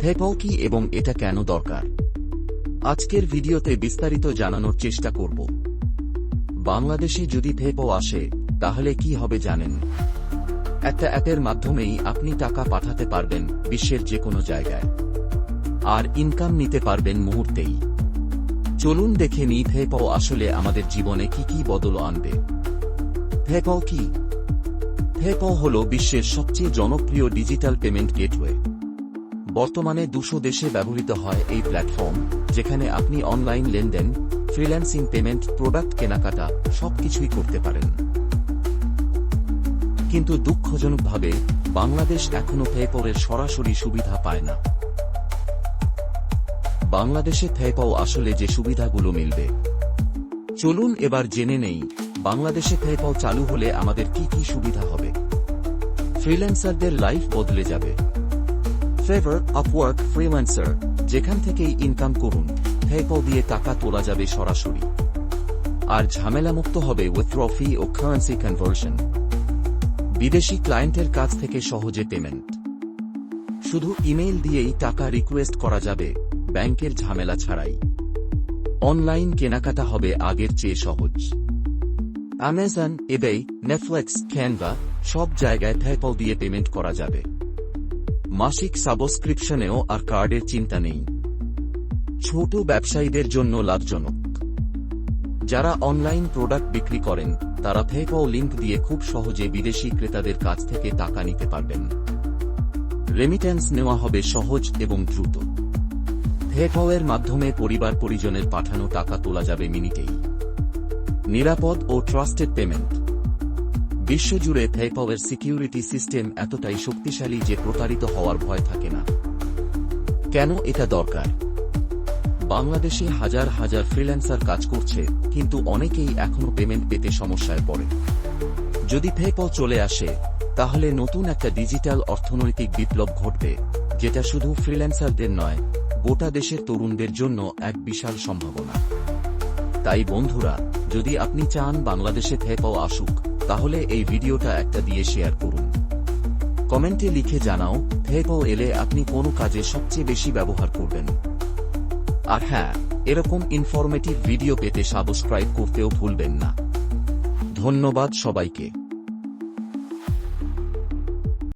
PayPal কি এবং এটা কেন দরকার? আজকের ভিডিওতে বিস্তারিত জানানোর চেষ্টা করব। বাংলাদেশে যদি পেপল আসে, তাহলে কি হবে জানেন? একটা অ্যাপের মাধ্যমেই আপনি টাকা পাঠাতে পারবেন বিশ্বের যে কোনো জায়গায়। আর ইনকাম নিতে পারবেন মুহূর্তেই। চলুন দেখে নিই পেপল আসলে আমাদের জীবনে কি কি বদল আনবে। পেপল কি? পেপল হল বিশ্বের সবচেয়ে জনপ্রিয় ডিজিটাল পেমেন্ট গেটওয়ে বর্তমানে দুশো দেশে ব্যবহৃত হয় এই প্ল্যাটফর্ম, যেখানে আপনি অনলাইন লেনদেন, ফ্রিল্যান্সিং পেমেন্ট, প্রোডাক্ট কেনাকাটা, সবকিছুই করতে পারেন। কিন্তু দুঃখজনকভাবে, বাংলাদেশ এখনও পেপলের সরাসরি সুবিধা পায় না। বাংলাদেশে পেপল আসলে যে সুবিধাগুলো মিলবে। চলুন এবার জেনে নেই, বাংলাদেশে পেপল চালু হলে আমাদের কি কি সুবিধা হবে। ফ্রিল্যান্সারদের লাইফ বদলে যাবে। ফেভার আপওয়ার্ক ফ্রিল্যান্সার যেখান থেকেই ইনকাম করুন পেপল দিয়ে টাকা তোলা যাবে সরাসরি। আর ঝামেলামুক্ত হবে উইথড্র ফি ও কারেন্সি কনভার্সন বিদেশি ক্লায়েন্টের কাছ থেকে সহজে পেমেন্ট শুধু ইমেইল দিয়েই টাকা রিকোয়েস্ট করা যাবে, ব্যাংকের ঝামেলা ছাড়াই। অনলাইন কেনাকাটা হবে আগের চেয়ে সহজ। অ্যামাজন এবেই নেটফ্লিক্স ক্যানভা সব জায়গায় পেপল দিয়ে পেমেন্ট করা যাবে। মাসিক সাবস্ক্রিপশনেও আর কার্ডের চিন্তা নেই। ছোট ব্যবসায়ীদের জন্য লাভজনক। যারা অনলাইন প্রোডাক্ট বিক্রি করেন, তারা পেপল লিঙ্ক দিয়ে খুব সহজে বিদেশি ক্রেতাদের কাছ থেকে টাকা নিতে পারবেন। রেমিটেন্স নেওয়া হবে সহজ এবং দ্রুত। পেপলের মাধ্যমে পরিবার পরিজনের পাঠানো টাকা তোলা যাবে মিনিটেই। নিরাপদ ও ট্রাস্টেড পেমেন্ট বিশ্বজুড়ে পেপলের সিকিউরিটি সিস্টেম এতটাই শক্তিশালী যে প্রতারিত হওয়ার ভয় থাকে না। কেন এটা দরকার? বাংলাদেশে হাজার হাজার ফ্রিল্যান্সার কাজ করছে, কিন্তু অনেকেই এখনও পেমেন্ট পেতে সমস্যায় পড়ে। যদি পেপল চলে আসে, তাহলে নতুন একটা ডিজিটাল অর্থনৈতিক বিপ্লব ঘটবে, যেটা শুধু ফ্রিল্যান্সারদের নয়, গোটা দেশের তরুণদের জন্য এক বিশাল সম্ভাবনা। তাই বন্ধুরা, যদি আপনি চান বাংলাদেশে পেপল আসুক তাহলে এই ভিডিওটা একটা দিয়ে শেয়ার করুন। কমেন্টে লিখে জানাও পেপল এলে আপনি কোন কাজে সবচেয়ে বেশি ব্যবহার করবেন। আর হ্যাঁ এরকম ইনফরমেটিভ ভিডিও পেতে সাবস্ক্রাইব করতেও ভুলবেন না। ধন্যবাদ সবাইকে।